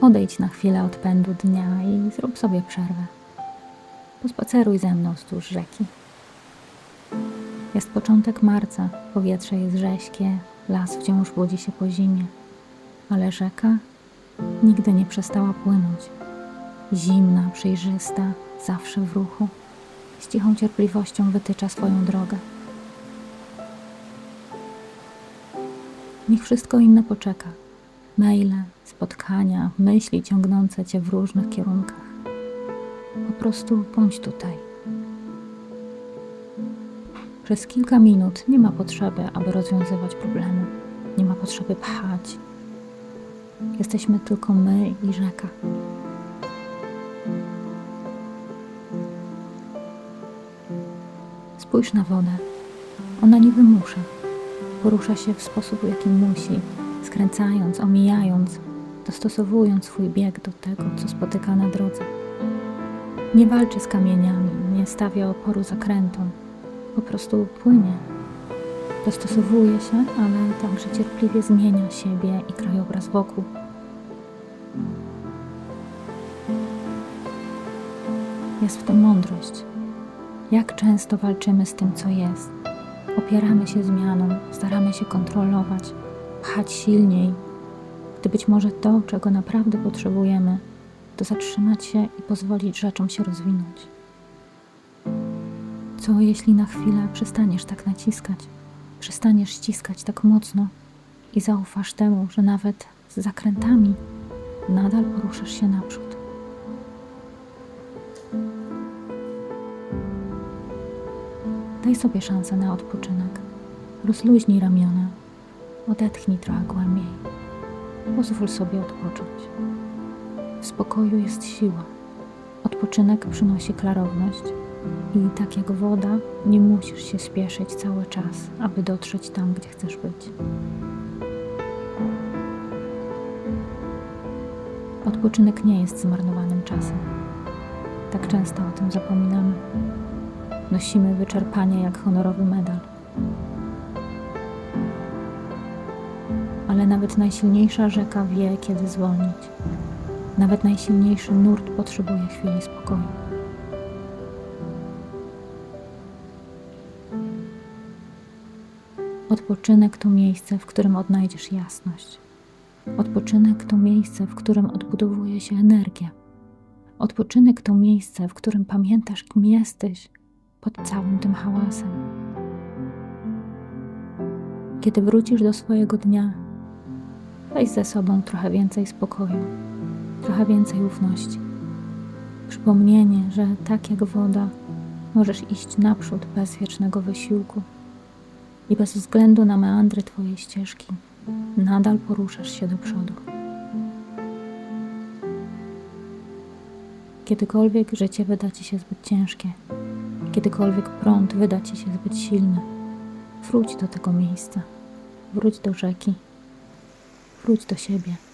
Odejdź na chwilę od pędu dnia i zrób sobie przerwę. Pospaceruj ze mną wzdłuż rzeki. Jest początek marca, powietrze jest rześkie, las wciąż budzi się po zimie, ale rzeka nigdy nie przestała płynąć. Zimna, przejrzysta, zawsze w ruchu, z cichą cierpliwością wytycza swoją drogę. Niech wszystko inne poczeka. Maile, spotkania, myśli ciągnące cię w różnych kierunkach. Po prostu bądź tutaj. Przez kilka minut nie ma potrzeby, aby rozwiązywać problemy. Nie ma potrzeby pchać. Jesteśmy tylko my i rzeka. Spójrz na wodę. Ona nie wymusza. Porusza się w sposób, jaki musi, skręcając, omijając, dostosowując swój bieg do tego, co spotyka na drodze. Nie walczy z kamieniami, nie stawia oporu zakrętom. Po prostu płynie. Dostosowuje się, ale także cierpliwie zmienia siebie i krajobraz wokół. Jest w tym mądrość. Jak często walczymy z tym, co jest. Opieramy się zmianom, staramy się kontrolować, pchać silniej, gdy być może to, czego naprawdę potrzebujemy, to zatrzymać się i pozwolić rzeczom się rozwinąć. Co jeśli na chwilę przestaniesz tak naciskać, przestaniesz ściskać tak mocno i zaufasz temu, że nawet z zakrętami nadal poruszasz się naprzód? Daj sobie szansę na odpoczynek. Rozluźnij ramiona. Odetchnij trochę głębiej. Pozwól sobie odpocząć. W spokoju jest siła. Odpoczynek przynosi klarowność. I tak jak woda, nie musisz się spieszyć cały czas, aby dotrzeć tam, gdzie chcesz być. Odpoczynek nie jest zmarnowanym czasem. Tak często o tym zapominamy. Nosimy wyczerpanie jak honorowy medal. Ale nawet najsilniejsza rzeka wie, kiedy zwolnić. Nawet najsilniejszy nurt potrzebuje chwili spokoju. Odpoczynek to miejsce, w którym odnajdziesz jasność. Odpoczynek to miejsce, w którym odbudowuje się energia. Odpoczynek to miejsce, w którym pamiętasz, kim jesteś pod całym tym hałasem. Kiedy wrócisz do swojego dnia, weź ze sobą trochę więcej spokoju, trochę więcej ufności. Przypomnienie, że tak jak woda, możesz iść naprzód bez wiecznego wysiłku i bez względu na meandry Twojej ścieżki, nadal poruszasz się do przodu. Kiedykolwiek życie wyda Ci się zbyt ciężkie, kiedykolwiek prąd wyda Ci się zbyt silny, wróć do tego miejsca, wróć do rzeki, wróć do siebie.